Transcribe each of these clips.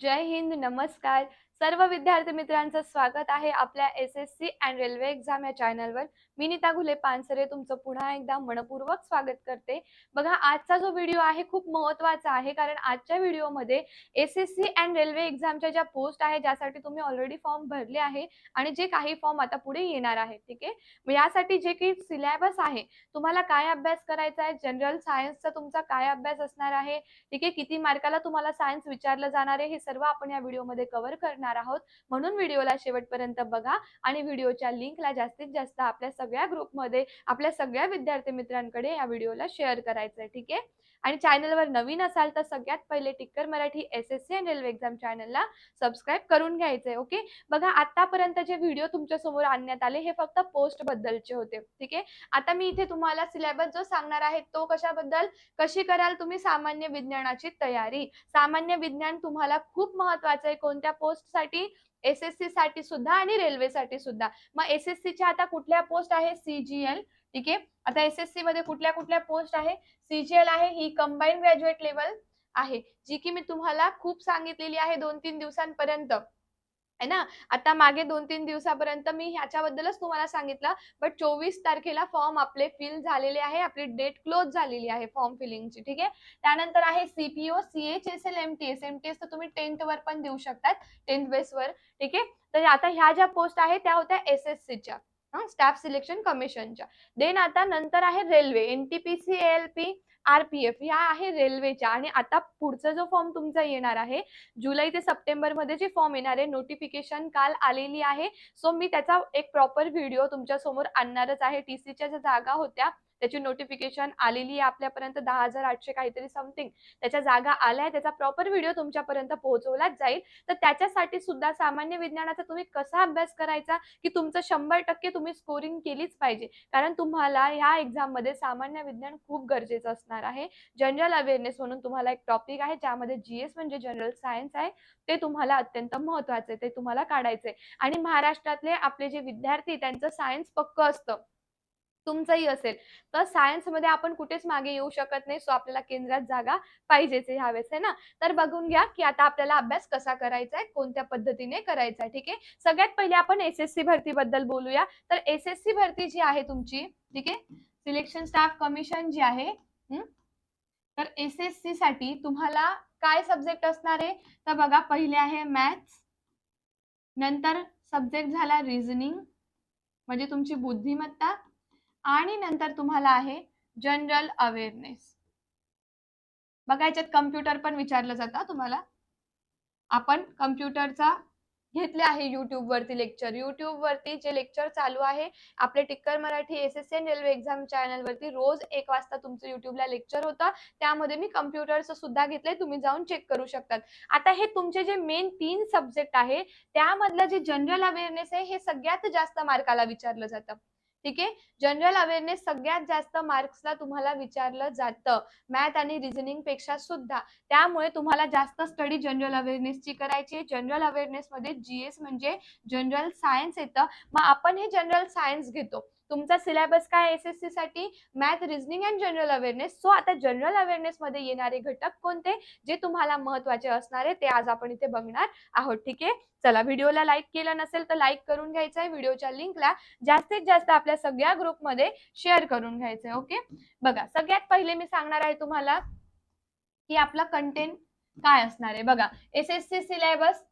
जय हिंद नमस्कार. सर्व विद्यार्थी मित्रांचं स्वागत आहे आपल्या S S C and railway exam या चॅनलवर मी नीता घुले पानसरे तुमचं पुन्हा एकदा मनपूर्वक स्वागत करते. बघा आजचा जो व्हिडिओ आहे खूप महत्त्वाचा आहे कारण आजच्या व्हिडिओमध्ये S S C and railway एक्झामच्या ज्या पोस्ट आहे ज्यासाठी तुम्ही ऑलरेडी फॉर्म भरले आहे आणि जे काही फॉर्म आता पुढे येणार आहे ठीक आहे? मग यासाठी जे काही सिलेबस आहे तुम्हाला काय अभ्यास करायचा आहे? जनरल सायन्सचा तुमचा काय अभ्यास असणार आहे? ठीक आहे? किती मार्काला तुम्हाला सायन्स विचारलं जाणार आहे? हे सर्व आपण या व्हिडिओमध्ये कव्हर करणार आहोत. म्हणून व्हिडिओला शेवटपर्यंत बघा आणि व्हिडिओच्या लिंकला जास्तीत जास्त आपल्या सगळ्या ग्रुपमध्ये आपल्या सगळ्या विद्यार्थी मित्रांकडे या व्हिडिओला शेअर करायचं आहे ठीक आहे? आणि चॅनलवर नवीन असाल तर सगळ्यात पहिले टिक्कर Marathi S S C and railway exam चॅनलला सबस्क्राईब करून घ्यायचंय ओके? बघा आतापर्यंत जे व्हिडिओ तुमच्यासमोर आणण्यात आले हे फक्त पोस्ट बद्दलचे होते ठीक आहे? आता मी इथे तुम्हाला सिलेबस जो सांगणार आहे तो कशाबद्दल? कशी कराल तुम्ही सामान्य विज्ञानाची तयारी? सामान्य विज्ञान तुम्हाला खूप महत्वाचं आहे. कोणत्या पोस्ट एस एस सी साठी सुद्धा आणि रेल्वेसाठी सुद्धा. मग एस एस च्या आता कुठल्या पोस्ट आहे? सीजीएल ठीक आहे? आता एस एस सी मध्ये कुठल्या कुठल्या पोस्ट आहे? सीजीएल आहे ही कंबाईन ग्रॅज्युएट लेवल आहे जी की मी तुम्हाला खूप सांगितलेली आहे दोन तीन दिवसांपर्यंत. आहे ना? आता मागे दोन तीन दिवसापर्यंत मी ह्याच्याबद्दलच तुम्हाला सांगितलं बट चोवीस तारखेला फॉर्म आपले फिल झालेले आहे आपली डेट क्लोज झालेली आहे फॉर्म फिलिंगची ठीक आहे? त्यानंतर आहे CPO CH S L M T S M T S तर तुम्ही टेन्थ वर पण देऊ शकतात टेन्थ बेसवर ठीक आहे? तर आता ह्या ज्या पोस्ट आहेत त्या होत्या एस एस सीच्या स्टाफ सिलेक्शन कमिशनच्या देन आता नंतर आहे railway NTPC L P RPF या आहे रेल्वेच्या आणि आता पुढचा जो फॉर्म तुमचा येणार आहे जुलै ते सप्टेंबरमध्ये जे फॉर्म येणार आहे नोटिफिकेशन काल आलेली आहे. सो मी त्याचा एक प्रॉपर व्हिडिओ तुमच्यासमोर आणणारच आहे. टीसीच्या ज्या जागा होत्या त्याची नोटिफिकेशन आलेली आहे आपल्यापर्यंत दहा हजार आठशे काहीतरी समथिंग त्याच्या जागा आल्या त्याचा प्रॉपर व्हिडिओ तुमच्यापर्यंत पोहोचवलाच जाईल. तर त्याच्यासाठी सुद्धा सामान्य विज्ञानाचा तुम्ही कसा अभ्यास करायचा की तुमचं शंभर टक्के तुम्ही स्कोरिंग केलीच पाहिजे. कारण तुम्हाला ह्या एक्झाममध्ये सामान्य विज्ञान खूप गरजेचं असणार आहे. जनरल अवेअरनेस म्हणून तुम्हाला एक टॉपिक आहे ज्यामध्ये जीएस म्हणजे जनरल सायन्स आहे. ते तुम्हाला अत्यंत महत्वाचं आहे ते तुम्हाला काढायचे आणि महाराष्ट्रातले आपले जे विद्यार्थी त्यांचं सायन्स पक्क असतं. तुमचंही असेल. तर सायन्समध्ये आपण कुठेच मागे येऊ शकत नाही सो आपल्याला केंद्रात जागा पाहिजेच ह्यावेळेस आहे ना? तर बघून घ्या की आता आपल्याला अभ्यास कसा करायचा आहे कोणत्या पद्धतीने करायचा आहे ठीक आहे? सगळ्यात पहिले आपण एस एस सी भरती बद्दल बोलूया. तर एस एस सी भरती जी आहे तुमची ठीक आहे? सिलेक्शन स्टाफ कमिशन जी आहे तर एस एस सी साठी तुम्हाला काय सब्जेक्ट असणार आहे? तर बघा पहिले आहे मॅथ्स नंतर सब्जेक्ट झाला रिझनिंग म्हणजे तुमची बुद्धिमत्ता आणि नंतर तुम्हाला आहे जनरल अवेअरनेस. बघा याच्यात कम्प्युटर पण विचारलं जातं तुम्हाला. आपण कम्प्युटरचा घेतले आहे युट्यूब वरती लेक्चर युट्यूब वरती जे लेक्चर चालू आहे आपले टिक्कर Marathi S S N railway exam channel वरती रोज एक वाजता तुमचं युट्यूबला लेक्चर होतं. त्यामध्ये मी कम्प्युटरचं सुद्धा घेतलंय तुम्ही जाऊन चेक करू शकतात. आता हे तुमचे जे मेन तीन सब्जेक्ट आहे त्यामधलं जे जनरल अवेअरनेस आहे हे सगळ्यात जास्त मार्काला विचारलं जातं. ठीक आहे? जनरल अवेअरनेस सगळ्यात जास्त मार्क्सला तुम्हाला विचारलं जातं. मॅथ आणि रिझनिंगपेक्षा सुद्धा. त्यामुळे तुम्हाला जास्त स्टडी जनरल अवेअरनेसची करायची आहे. जनरल अवेअरनेस मध्ये जीएस म्हणजे जनरल सायन्स येतं. मग आपण हे जनरल सायन्स घेतो. तुमचा सिलेबस काय एस एस सी साठी? Math reasoning and general awareness so आता जनरल अवेअरनेस मध्ये येणारे घटक कोणते? जे तुम्हाला महत्त्वाचे असणार आहे ते आज आपण इथे बघणार आहोत. ठीक आहे? चला व्हिडिओला लाईक केलं नसेल तर लाईक करून घ्यायचं आहे. व्हिडिओच्या लिंकला जास्तीत जास्त आपल्या सगळ्या ग्रुपमध्ये शेअर करून घ्यायचंय ओके बघा सगळ्यात पहिले मी सांगणार आहे तुम्हाला की आपला कंटेंट काय असणार आहे. बघा S S C syllabus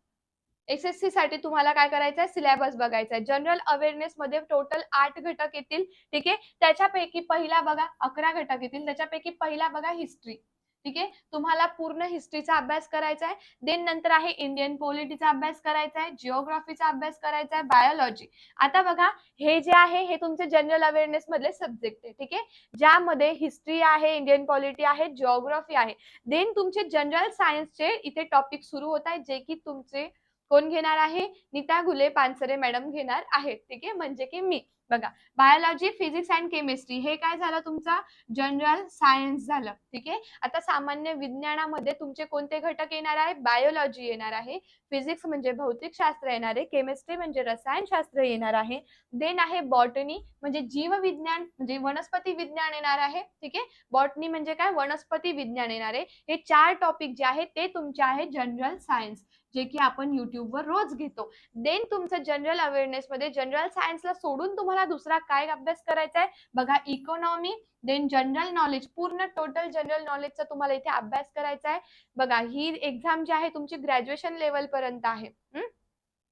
SSC साठी तुम्हाला काय करायचं आहे सिलेबस बघायचा आहे जनरल अवेअरनेस मध्ये टोटल आठ घटक येतील ठीक आहे? त्याच्यापैकी पहिला बघा अकरा घटक येतील. त्याच्यापैकी पहिला बघा हिस्ट्री ठीक आहे? तुम्हाला पूर्ण हिस्ट्रीचा अभ्यास करायचा आहे देन नंतर आहे इंडियन पॉलिटीचा अभ्यास करायचा आहे जिओग्राफीचा अभ्यास करायचा आहे बायोलॉजी आता बघा हे जे आहे हे तुमचे जनरल अवेअरनेस मधले सब्जेक्ट आहे ठीक आहे? ज्यामध्ये हिस्ट्री आहे इंडियन पॉलिटी आहे जिओग्राफी आहे. देन तुमचे जनरल सायन्सचे इथे टॉपिक सुरू होत आहे जे की तुमचे कोण घेणार आहे? नीता घुले पानसरे मॅडम घेणार आहेत. ठीक आहे? म्हणजे की मी. बघा बायोलॉजी फिजिक्स अँड केमिस्ट्री हे काय झालं तुमचा? जनरल सायन्स झालं. ठीक आहे? आता सामान्य विज्ञानामध्ये तुमचे कोणते घटक येणार आहे? बायोलॉजी येणार आहे. फिजिक्स म्हणजे भौतिकशास्त्र येणार आहे. केमिस्ट्री म्हणजे रसायनशास्त्र येणार आहे. देन आहे बॉटनी म्हणजे जीवविज्ञान म्हणजे वनस्पती विज्ञान येणार आहे. ठीक आहे? बॉटनी म्हणजे काय? वनस्पती विज्ञान येणार आहे. हे चार टॉपिक जे आहेत ते तुमचे आहे जनरल सायन्स जे की आपण युट्यूबवर रोज घेतो. देन तुमचं जनरल अवेअरनेस मध्ये जनरल सायन्सला सोडून तुम्हाला दुसरा काय अभ्यास करायचा आहे? बघा इकॉनॉमी देन जनरल नॉलेज पूर्ण टोटल जनरल नॉलेजचा तुम्हाला इथे अभ्यास करायचा आहे. बघा ही एक्झाम जी आहे तुमची ग्रॅज्युएशन लेवल पर्यंत आहे.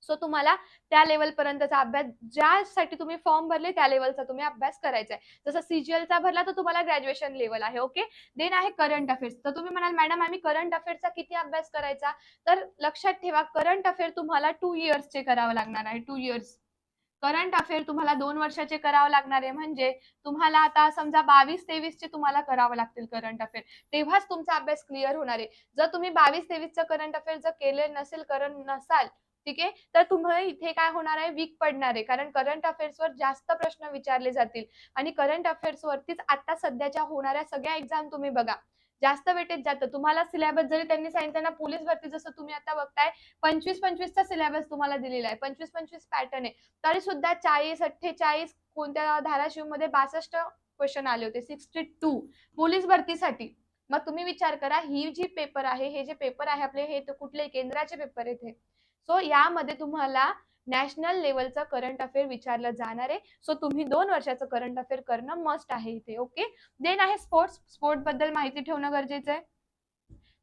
सो तुम्हाला त्या लेवल पर्यंतचा अभ्यास ज्यासाठी तुम्ही फॉर्म भरले त्या लेवलचा तुम्ही अभ्यास करायचा आहे जसं सीजीएलचा भरला तर तुम्हाला ग्रॅज्युएशन लेवल आहे ओके देन आहे करंट अफेअर्स तर तुम्ही म्हणाल मॅडम आम्ही करंट अफेअर्सचा किती अभ्यास करायचा? तर लक्षात ठेवा करंट अफेअर तुम्हाला टू इयर्सचे करावं लागणार आहे टू इयर्स करंट अफेअर तुम्हाला दोन वर्षाचे करावं लागणार आहे. म्हणजे तुम्हाला आता समजा बावीस तेवीसचे तुम्हाला करावं लागतील करंट अफेअर तेव्हाच तुमचा अभ्यास क्लिअर होणार आहे. जर तुम्ही बावीस तेवीसचं करंट अफेअर जर केले नसेल करंट नसाल ठीक आहे? तर तुम्हाला इथे काय होणार आहे? वीक पडणार आहे. कारण करंट अफेअर्सवर जास्त प्रश्न विचारले जातील. आणि करंट अफेअर्स वरतीच आता सध्याच्या होणाऱ्या सगळ्या एक्झाम तुम्ही बघा. जास्त वेटेज जातं. तुम्हाला सिलेबस जरी त्यांनी सांगितलं पोलीस भरती जसं तुम्ही आता बघताय पंचवीस पंचवीसचा सिलेबस तुम्हाला दिलेला आहे. पंचवीस पंचवीस पॅटर्न आहे. तरी सुद्धा चाळीस अठ्ठेचाळीस कोणत्या धाराशिवमध्ये बासष्ट क्वेश्चन आले होते? सिक्स्टी टू पोलीस भरतीसाठी. मग तुम्ही विचार करा ही जी पेपर आहे हे जे पेपर आहे आपले हे कुठले? केंद्राचे पेपर आहेत सो यामध्ये तुम्हाला नॅशनल लेवलचं करंट अफेअर विचारलं जाणार आहे. सो तुम्ही दोन वर्षाचं करंट अफेअर करणं मस्ट आहे इथे ओके देन आहे स्पोर्ट्स स्पोर्टबद्दल माहिती ठेवणं गरजेचं आहे.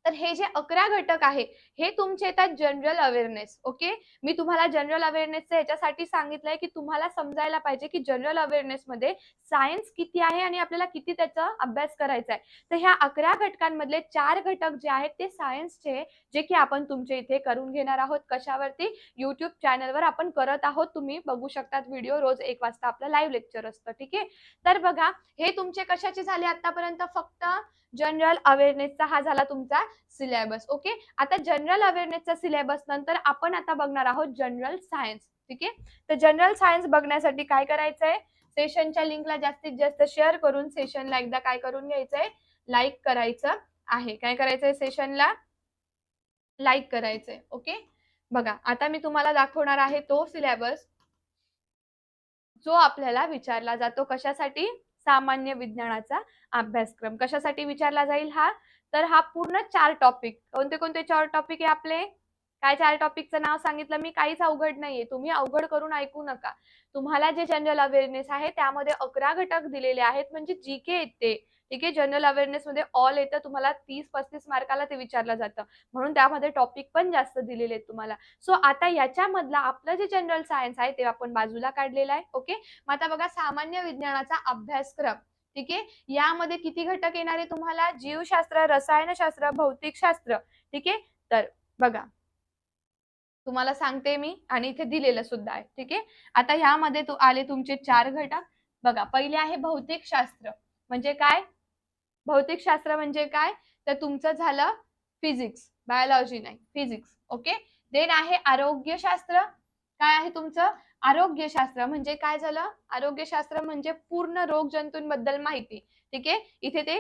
तर हे जे अकरा घटक आहे हे तुमचे येतात जनरल अवेअरनेस ओके मी तुम्हाला जनरल अवेअरनेसचं याच्यासाठी सांगितलंय की तुम्हाला समजायला पाहिजे की जनरल अवेअरनेस मध्ये सायन्स किती आहे आणि आपल्याला किती त्याचा अभ्यास करायचा आहे. तर ह्या अकरा घटकांमधले चार घटक जे आहेत ते सायन्सचे जे की आपण तुमच्या इथे करून घेणार आहोत कशावरती? युट्यूब चॅनलवर आपण करत आहोत. तुम्ही बघू शकतात व्हिडिओ रोज एक वाजता आपलं लाईव्ह लेक्चर असतं ठीक आहे? तर बघा हे तुमचे कशाचे झाले आतापर्यंत? फक्त जनरल अवेअरनेसचा हा झाला तुमचा सिलेबस ओके आता जनरल अवेअरनेसचा सिलेबस नंतर आपण आता बघणार आहोत जनरल सायन्स ठीक आहे? तर जनरल सायन्स बघण्यासाठी काय करायचंय? सेशनच्या लिंकला जास्तीत जास्त शेअर करून सेशनला एकदा काय करून घ्यायचंय? लाईक करायचं आहे. काय करायचंय सेशनला लाईक करायचंय. ओके बघा आता मी तुम्हाला दाखवणार आहे तो सिलेबस जो आपल्याला विचारला जातो कशासाठी? सामान्य विज्ञानाचा अभ्यासक्रम. कशासाठी विचारला जाईल हा? तर हा पूर्ण चार टॉपिक कोणते कोणते चार टॉपिक आहे आपले? काय चार टॉपिकचं नाव सांगितलं? मी काहीच अवघड नाहीये. तुम्ही अवघड करून ऐकू नका. तुम्हाला जे जनरल अवेअरनेस आहे त्यामध्ये अकरा घटक दिलेले आहेत. म्हणजे जी के येते. ठीक आहे? जनरल अवेअरनेस मध्ये ऑल येतं. तुम्हाला तीस पस्तीस मार्काला ते विचारलं जातं. म्हणून त्यामध्ये टॉपिक पण जास्त दिलेले आहेत तुम्हाला. सो आता याच्यामधला आपलं जे जनरल सायन्स आहे ते आपण बाजूला काढलेलं आहे. ओके मग आता बघा सामान्य विज्ञानाचा अभ्यासक्रम. ठीक आहे? यामध्ये किती घटक येणार आहे तुम्हाला? जीवशास्त्र रसायनशास्त्र भौतिकशास्त्र. ठीक आहे? तर बघा. तुम्हाला सांगते मी आणि इथे दिलेलं सुद्धा आहे. ठीक आहे? आता ह्यामध्ये तू आले तुमचे चार घटक. बघा पहिले आहे भौतिकशास्त्र. म्हणजे काय? भौतिकशास्त्र म्हणजे काय? तर तुमचं झालं फिजिक्स बायोलॉजी नाही फिजिक्स ओके देन आहे आरोग्यशास्त्र काय आहे तुमचं? आरोग्यशास्त्र म्हणजे काय झालं? आरोग्यशास्त्र म्हणजे पूर्ण रोग जंतूंबद्दल माहिती. ठीक आहे? इथे ते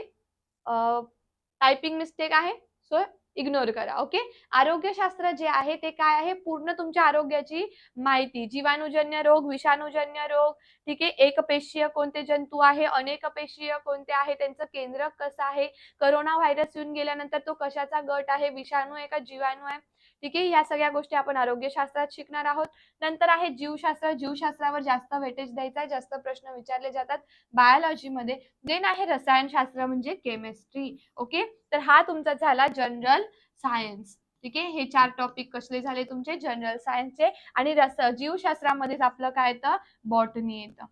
टायपिंग मिस्टेक आहे. सो इग्नोर करा ओके आरोग्यशास्त्र जे आहे ते काय आहे? पूर्ण तुमच्या आरोग्याची माहिती. जीवाणूजन्य रोग विषाणूजन्य रोग ठीक आहे? एकपेशीय कोणते जंतू आहे? अनेकपेशीय कोणते आहे? त्यांचं केंद्र कसं आहे? करोना व्हायरस येऊन गेल्यानंतर तो कशाचा गट आहे? विषाणू आहे का? जीवाणू आहे? ठीक आहे? या सगळ्या गोष्टी आपण आरोग्यशास्त्रात शिकणार आहोत. नंतर आहे जीवशास्त्र. जीवशास्त्रावर जास्त वेटेज द्यायचा जास्त प्रश्न विचारले जातात बायोलॉजीमध्ये. देन आहे रसायनशास्त्र म्हणजे केमिस्ट्री ओके तर हा तुमचा झाला जनरल सायन्स ठीक आहे? हे चार टॉपिक कसले झाले तुमचे? जनरल सायन्सचे आणि रस जीवशास्त्रामध्येच आपलं काय येतं? बॉटनी येतं.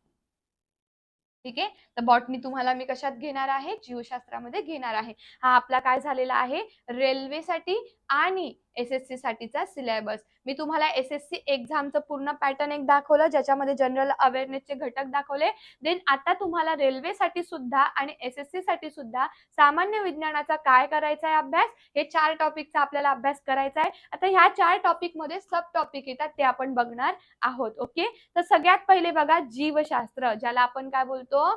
ठीक आहे? तर बॉटनी तुम्हाला मी कशात घेणार आहे? जीवशास्त्रामध्ये घेणार आहे. हा आपला काय झालेला आहे? रेल्वेसाठी आणि एस एस सी साठीचा सिलेबस मी तुम्हाला एस एस सी एक्झामचं पूर्ण पॅटर्न एक दाखवलं ज्याच्यामध्ये जनरल अवेअरनेसचे घटक दाखवले. देन आता तुम्हाला रेल्वेसाठी सुद्धा आणि एस एस सी साठी सुद्धा सामान्य विज्ञानाचा काय करायचा आहे अभ्यास? हे चार टॉपिकचा आपल्याला अभ्यास करायचा आहे. आता ह्या चार टॉपिकमध्ये सब टॉपिक येतात ते आपण बघणार आहोत ओके तर सगळ्यात पहिले बघा जीवशास्त्र ज्याला आपण काय बोलतो?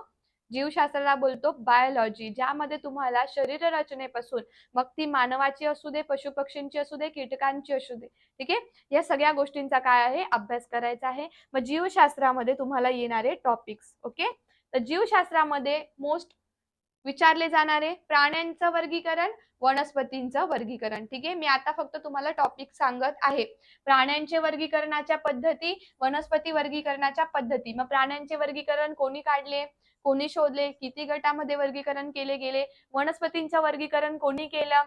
जीवशास्त्राला बोलतो बायोलॉजी ज्यामध्ये तुम्हाला शरीर रचनेपासून मग ती मानवाची असू दे पशु पक्षींची असू दे कीटकांची असू दे ठीक आहे? या सगळ्या गोष्टींचा काय आहे? अभ्यास करायचा आहे. मग जीवशास्त्रामध्ये तुम्हाला येणारे टॉपिक्स ओके तर जीवशास्त्रामध्ये मोस्ट विचारले जाणारे प्राण्यांचं वर्गीकरण वनस्पतींचं वर्गीकरण. ठीक आहे? मी आता फक्त तुम्हाला टॉपिक सांगत आहे. प्राण्यांचे वर्गीकरणाच्या पद्धती वनस्पती वर्गीकरणाच्या पद्धती. मग प्राण्यांचे वर्गीकरण कोणी काढले? कोणी शोधले? किती गटामध्ये वर्गीकरण केले गेले? वनस्पतींचं वर्गीकरण कोणी केलं?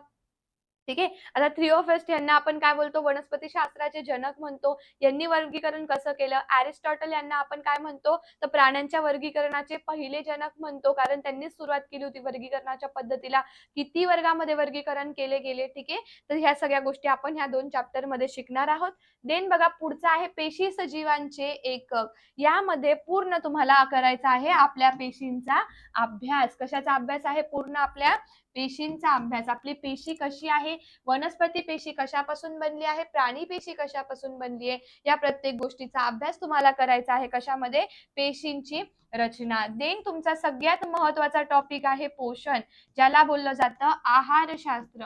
ठीक आहे? आता थ्री ऑफ यांना आपण काय बोलतो? वनस्पती शास्त्राचे जनक म्हणतो. यांनी वर्गीकरण कसं केलं? अरिस्टॉटल यांना आपण काय म्हणतो? तर प्राण्यांच्या वर्गीकरणाचे पहिले जनक म्हणतो. कारण त्यांनीच सुरुवात केली होती वर्गीकरणाच्या पद्धतीला. किती वर्गामध्ये वर्गीकरण केले गेले? ठीक आहे? तर ह्या सगळ्या गोष्टी आपण ह्या दोन चॅप्टरमध्ये शिकणार आहोत. देन बघा पुढचा आहे पेशी सजीवांचे एकक. यामध्ये पूर्ण तुम्हाला करायचा आहे आपल्या पेशींचा अभ्यास. कशाचा अभ्यास आहे? पूर्ण आपल्या पेशींचा अभ्यास. आपली पेशी कशी आहे? वनस्पती पेशी कशापासून बनली आहे? प्राणी पेशी कशापासून बनली आहे? या प्रत्येक गोष्टीचा अभ्यास तुम्हाला करायचा आहे. कशामध्ये? पेशींची रचना. देन तुमचा सगळ्यात महत्त्वाचा टॉपिक आहे पोषण ज्याला बोललं जातं आहारशास्त्र.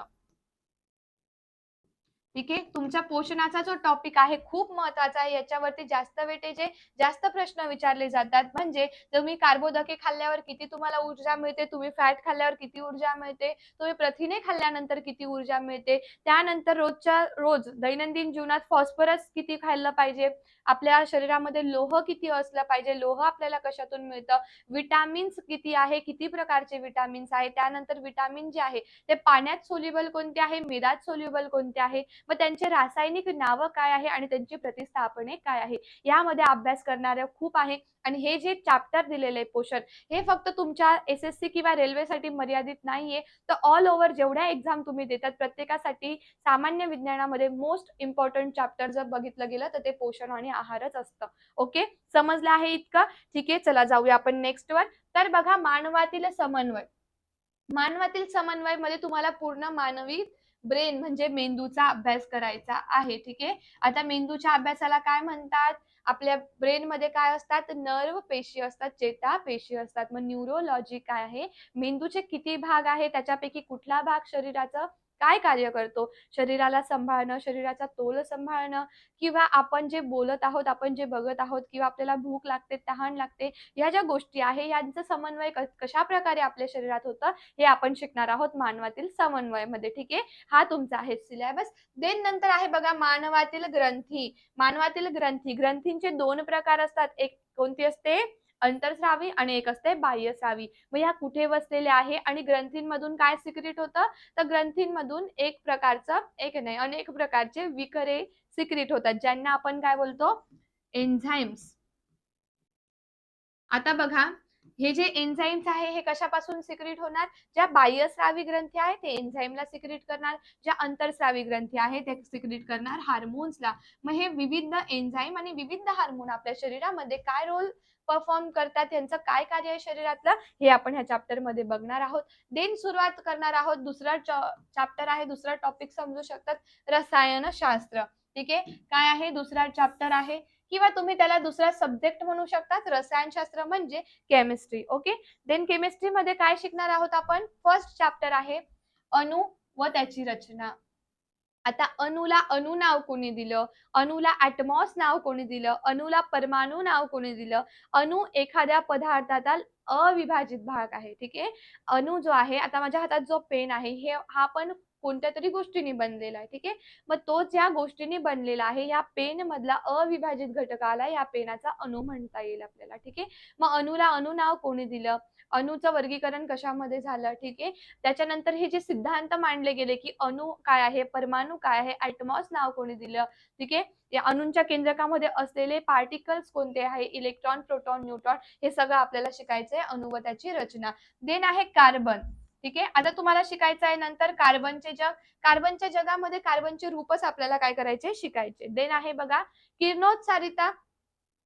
ठीक आहे? तुमच्या पोषणाचा जो टॉपिक आहे खूप महत्त्वाचा आहे. याच्यावरती जास्त वेटेजे जास्त प्रश्न विचारले जातात. म्हणजे तुम्ही कार्बोदके खाल्ल्यावर किती तुम्हाला ऊर्जा मिळते तुम्ही फॅट खाल्ल्यावर किती ऊर्जा मिळते तुम्ही प्रथिने खाल्ल्यानंतर किती ऊर्जा मिळते त्यानंतर रोजच्या रोज दैनंदिन जीवनात फॉस्फरस किती खाल्लं पाहिजे आपल्या शरीरामध्ये लोह किती असलं पाहिजे लोह आपल्याला कशातून मिळतं विटामिन्स किती आहे किती प्रकारचे विटामिन्स आहे त्यानंतर विटामिन जे आहे ते पाण्यात सोल्युबल कोणते आहे मिरात सोल्युबल कोणते आहे मग त्यांचे रासायनिक नावं काय आहे आणि त्यांची प्रतिस्थापने काय आहे? यामध्ये अभ्यास करणारे खूप आहे. आणि हे जे चॅप्टर दिलेले आहे पोषण हे फक्त तुमच्या एस एस सी किंवा रेल्वेसाठी मर्यादित नाहीये. तर ऑल ओव्हर जेवढ्या एक्झाम तुम्ही देतात प्रत्येकासाठी सामान्य विज्ञानामध्ये मोस्ट इम्पॉर्टंट चॅप्टर जर बघितलं गेलं तर ते पोषण आणि आहारच असतं. ओके समजलं आहे इतकं? ठीक आहे चला जाऊया आपण नेक्स्ट वर. तर बघा मानवातील समन्वय. मानवातील समन्वयमध्ये तुम्हाला पूर्ण मानवी ब्रेन म्हणजे मेंदूचा अभ्यास करायचा आहे ठीक आहे? आता मेंदूच्या अभ्यासाला काय म्हणतात? आपल्या ब्रेन मध्ये काय असतात? नर्व पेशी असतात चेता पेशी असतात. मग न्यूरोलॉजी काय आहे? मेंदूचे किती भाग आहे? त्याच्यापैकी कुठला भाग शरीराचं? काय कार्य करतो? शरीराला सांभाळणं शरीराचा तोल सांभाळणं किंवा आपण जे बोलत आहोत आपण जे बघत आहोत किंवा आपल्याला भूक लागते तहान लागते या ज्या गोष्टी आहे यांचं समन्वय कशा प्रकारे आपल्या शरीरात होतं हे आपण शिकणार आहोत मानवातील समन्वयमध्ये ठीक आहे? हा तुमचा आहे सिलेबस देन नंतर आहे बघा मानवातील ग्रंथी. मानवातील ग्रंथी. ग्रंथींचे दोन प्रकार असतात. एक कोणती असते? अंतरस्रावी आणि एक असते बाह्यस्रावी मग ह्या कुठे बसलेल्या आहे आणि ग्रंथींमधून काय सिक्रेट होतं? तर ग्रंथींमधून एक प्रकारचं एक नाही अनेक प्रकारचे विकरे सिक्रेट होतात ज्यांना आपण काय बोलतो? एन्झाईम्स आता बघा हे जे एन्झाईम्स आहे हे कशापासून सिक्रेट होणार? ज्या बाह्यस्रावी ग्रंथी आहे ते एन्झाईमला सिक्रेट करणार. ज्या अंतरस्रावी ग्रंथी आहे ते सिक्रेट करणार हार्मोन्सला मग हे विविध एन्झाईम आणि विविध हार्मोन आपल्या शरीरामध्ये काय रोल परफॉर्म करतात यांचं काय कार्य आहे शरीरातलं हे आपण ह्या चॅप्टरमध्ये बघणार आहोत. देन सुरुवात करणार आहोत दुसरा चॅप्टर आहे दुसरा टॉपिक समजू शकतात रसायनशास्त्र ठीक आहे? काय आहे? दुसरा चॅप्टर आहे. किंवा तुम्ही त्याला दुसरा सब्जेक्ट म्हणू शकतात रसायनशास्त्र म्हणजे केमिस्ट्री ओके देन केमिस्ट्रीमध्ये काय शिकणार आहोत आपण? फर्स्ट चॅप्टर आहे अणु व त्याची रचना. आता अणूला अनु नाव कोणी दिलं? अणूला ॲटमॉस नाव कोणी दिलं? अणूला परमाणू नाव कोणी दिलं? अणू एखाद्या पदार्थाचा अविभाजित भाग आहे ठीक आहे? अणू जो आहे आता माझ्या हातात जो पेन आहे हे हा पण कोणत्या तरी गोष्टीने बनलेला आहे ठीक आहे? मग तो ज्या गोष्टीने बनलेला आहे या पेन मधला अविभाजित घटकाला या पेनाचा अणू म्हणता येईल आपल्याला ठीक आहे? मग अणूला अणू नाव कोणी दिलं? अणूचं वर्गीकरण कशामध्ये झालं? ठीक आहे. त्याच्यानंतर हे जे सिद्धांत मांडले गेले की अणू काय आहे परमाणू काय आहे ऍटमॉस नाव कोणी दिलं? ठीक आहे. या अणूंच्या केंद्रकामध्ये असलेले पार्टिकल्स कोणते आहे? इलेक्ट्रॉन प्रोटॉन न्यूट्रॉन हे सगळं आपल्याला शिकायचंय अणु व त्याची रचना. देन आहे कार्बन. ठीक आहे. आता तुम्हाला शिकायचं आहे नंतर कार्बनचे जग. कार्बनच्या जगामध्ये कार्बनचे रूपच आपल्याला काय करायचे? शिकायचे. देन आहे बघा किरणोत्सारिता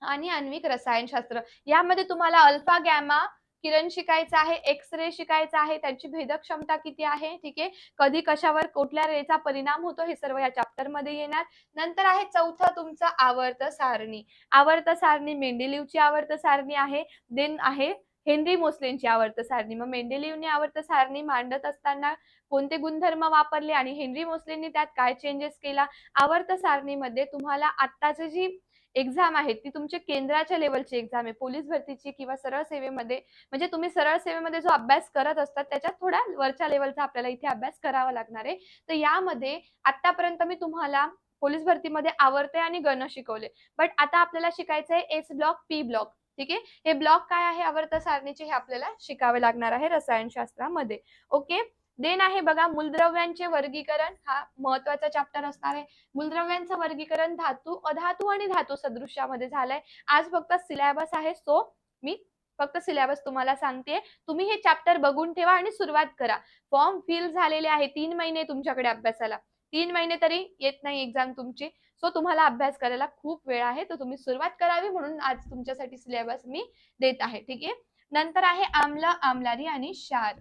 आणि आण्विक रसायनशास्त्र. यामध्ये तुम्हाला अल्फा गॅमा किरण शिकायचं आहे एक्स रे शिकायचं आहे त्यांची भेदक क्षमता किती आहे ठीक आहे? कधी कशावर कुठल्या रेचा परिणाम होतो हे सर्व या चॅप्टरमध्ये येणार. नंतर आहे चौथं तुमचं आवर्त सारणी. आवर्त सारणी मेंडेलिवची आवर्त सारणी आहे देन आहे हेनरी मोसलेंची आवर्त सारणी. मग मेंडेलिवने आवर्त सारणी मांडत असताना कोणते गुणधर्म वापरले आणि हेनरी मोसलेंनी त्यात काय चेंजेस केला? आवर्त सारणीमध्ये तुम्हाला आत्ताची जी एक्झाम आहे ती तुमच्या केंद्राच्या लेवलची एक्झाम आहे पोलीस भरतीची किंवा सरळ सेवेमध्ये म्हणजे तुम्ही सरळ सेवेमध्ये जो अभ्यास करत असतात त्याच्यात थोड्या वरच्या लेवलचा आपल्याला इथे अभ्यास करावा लागणार आहे. तर यामध्ये आतापर्यंत मी तुम्हाला पोलीस भरतीमध्ये आवर्ते आणि गण शिकवले. बट आता आपल्याला शिकायचं आहे एस ब्लॉक पी ब्लॉक. ठीक आहे? हे ब्लॉक काय आहे? आवर्त सारणीचे हे आपल्याला शिकावे लागणार आहे रसायनशास्त्रामध्ये. ओके? देन आहे बघा मूलद्रव्यांचे वर्गीकरण हा महत्त्वाचा चॅप्टर असणार आहे. मूलद्रव्यांचं वर्गीकरण धातू अधातू आणि धातू सदृश्यामध्ये झालंय. आज फक्त सिलॅबस आहे. सो मी फक्त सिलेबस तुम्हाला सांगते तुम्ही हे चॅप्टर बघून ठेवा आणि सुरुवात करा. फॉर्म फिल झालेले आहे. तीन महिने तुमच्याकडे अभ्यासाला. तीन महिने तरी येत नाही एक्झाम तुमची. सो तुम्हाला अभ्यास करायला खूप वेळ आहे. तर तुम्ही सुरुवात करावी म्हणून आज तुमच्यासाठी सिलेबस मी देत आहे. ठीक आहे? नंतर आहे आम्ल आमलारी आणि शार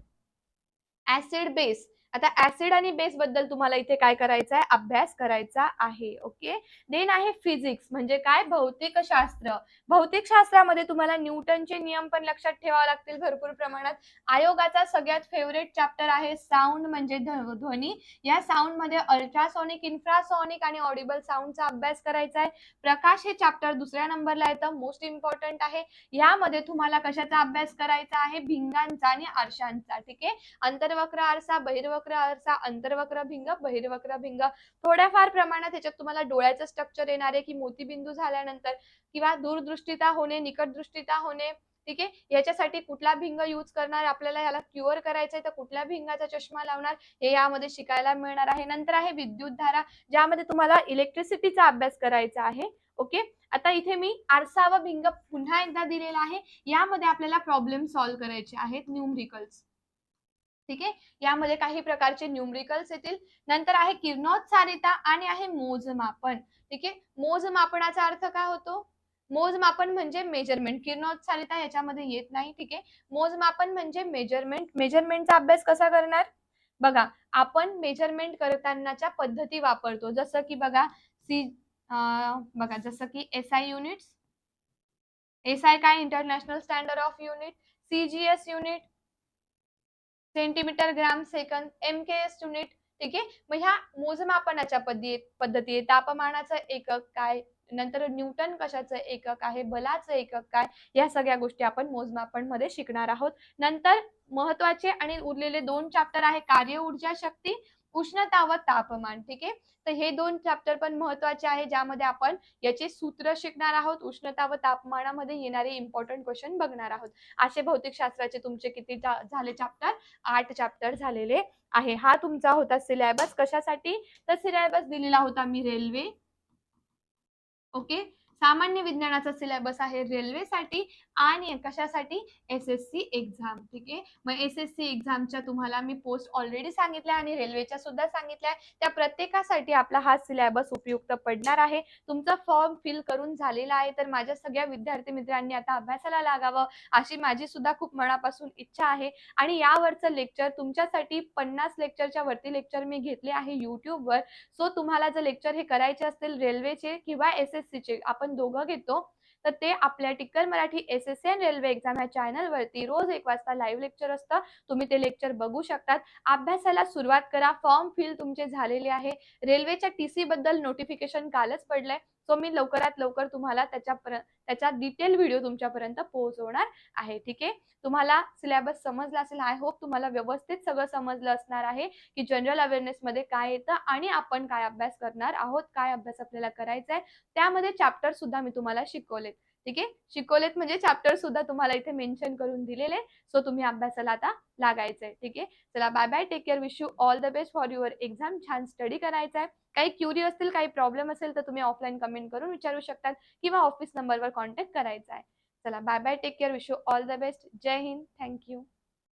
ऍसिड बेस आता ऍसिड आणि बेस बद्दल तुम्हाला इथे काय करायचं आहे अभ्यास करायचा आहे ओके? देन आहे फिजिक्स म्हणजे काय? भौतिक शास्त्र. भौतिक शास्त्रामध्ये तुम्हाला न्यूटनचे नियम पण लक्षात ठेवावे लागतील भरपूर प्रमाणात. आयोगाचा सगळ्यात फेवरेट चॅप्टर आहे साऊंड म्हणजे ध्वनी. या साऊंडमध्ये अल्ट्रासॉनिक इन्फ्रासॉनिक आणि ऑडिबल साऊंडचा अभ्यास करायचा आहे प्रकाश हे चॅप्टर दुसऱ्या नंबरला येतं मोस्ट इम्पॉर्टंट आहे. यामध्ये तुम्हाला कशाचा अभ्यास करायचा आहे? भिंगांचा आणि आरशांचा ठीक आहे? अंतर्वक्र आरसा बहिर्वक्र आरसा अंतर्वक्र भिंग बहिर्वक्र भिंग. थोड्याफार प्रमाणात ह्याच्यात तुम्हाला डोळ्याचं स्ट्रक्चर येणार आहे की मोतीबिंदू झाल्यानंतर किंवा दूरदृष्टिता होणे निकटदृष्टिता होणे ठीक आहे? याच्यासाठी कुठला भिंग यूज करणार आपल्याला याला क्युअर करायचंय तर कुठल्या भिंगाचा चष्मा लावणार हे यामध्ये शिकायला मिळणार आहे. नंतर आहे विद्युत धारा ज्यामध्ये तुम्हाला इलेक्ट्रिसिटीचा अभ्यास करायचा आहे ओके? आता इथे मी आरसा व भिंग पुन्हा एकदा दिलेला आहे. यामध्ये आपल्याला प्रॉब्लेम सॉल्व्ह करायचे आहेत न्यूमरिकल्स ठीक आहे? यामध्ये काही प्रकारचे न्यूमरिकल्स येतील. नंतर आहे किरणोत्सारिता आणि आहे मोजमापन. ठीक आहे? मोजमापनाचा अर्थ काय होतो? मोजमापन म्हणजे मेजरमेंट किरणोत्सारिता याच्यामध्ये येत नाही. ठीक आहे? मोजमापन म्हणजे मेजरमेंट मेजरमेंटचा अभ्यास कसा करणार? बघा आपण मेजरमेंट करतानाच्या पद्धती वापरतो. जसं की बघा सी बघा जसं की S I units S I काय? International standard of unit CGS unit centimetre gram second M K S unit ठीक आहे? मग ह्या मोजमापनाच्या पद्धती पद्धती आहे. तापमानाचं एकक काय? नंतर न्यूटन कशाचं एकक आहे? बलाचं एकक काय? या सगळ्या गोष्टी आपण मोजमापनमध्ये शिकणार आहोत. नंतर महत्त्वाचे आणि उरलेले दोन चॅप्टर आहे कार्य ऊर्जा शक्ती उष्णता व तापमान ठीक आहे? तर हे दोन चॅप्टर पण महत्त्वाचे आहे ज्यामध्ये आपण याचे सूत्र शिकणार आहोत. उष्णता व तापमानामध्ये येणारे इम्पॉर्टंट क्वेश्चन बघणार आहोत. असे भौतिक शास्त्राचे तुमचे किती झाले चॅप्टर आठ चॅप्टर झालेले आहे. हा तुमचा होता सिलेबस कशासाठी? तर सिलेबस दिलेला होता मी रेल्वे ओके सामान्य विज्ञानाचा सिलेबस आहे रेल्वेसाठी आणि कशासाठी? एस एस सी एक्झाम ठीक आहे? मग एस एस सी एक्झामच्या तुम्हाला मी पोस्ट ऑलरेडी सांगितल्या आणि रेल्वेच्या सुद्धा सांगितल्या. त्या प्रत्येकासाठी आपला हा सिलेबस उपयुक्त पडणार आहे. तुमचा फॉर्म फिल करून झालेला आहे तर माझ्या सगळ्या विद्यार्थी मित्रांनी आता अभ्यासाला लागावं अशी माझी सुद्धा खूप मनापासून इच्छा आहे. आणि यावरचं लेक्चर तुमच्यासाठी पन्नास लेक्चरच्या वरती लेक्चर मी घेतले आहे युट्यूबवर सो तुम्हाला जर लेक्चर हे करायचे असतील रेल्वेचे किंवा एस एस सीचे आपण दोघं घेतो. तर ते आपल्या टिक्कर Marathi S S N railway exam ह्या चॅनलवरती रोज एक वाजता लाईव्ह लेक्चर असतं. तुम्ही ते लेक्चर बघू शकतात. अभ्यासाला सुरुवात करा. फॉर्म फिल तुमचे झालेले आहे. रेल्वेच्या टी सी बद्दल नोटिफिकेशन कालच पडलंय. सो मी लवकरात लवकर तुम्हाला त्याच्या त्याचा डिटेल व्हिडिओ तुमच्यापर्यंत पोहोचवणार आहे ठीक आहे? तुम्हाला सिलेबस समजला असेल आय होप तुम्हाला व्यवस्थित सगळं समजलं असणार आहे की जनरल अवेअरनेस मध्ये काय येतं आणि आपण काय अभ्यास करणार आहोत काय अभ्यास आपल्याला करायचा आहे त्यामध्ये चॅप्टर सुद्धा मी तुम्हाला शिकवलेत. ठीक आहे? शिकवलेत म्हणजे चॅप्टर सुद्धा तुम्हाला इथे मेन्शन करून दिलेले सो तुम्ही अभ्यासाला आता लागायचंय. ठीक आहे? चला bye bye take care wish you all the best for your exam छान स्टडी करायचा आहे. काही क्युरी असतील काही प्रॉब्लेम असेल तर तुम्ही ऑफलाईन कमेंट करून विचारू शकतात किंवा ऑफिस नंबरवर कॉन्टॅक्ट करायचा आहे. चला bye bye take care wish you all the best Jai Hind. Thank you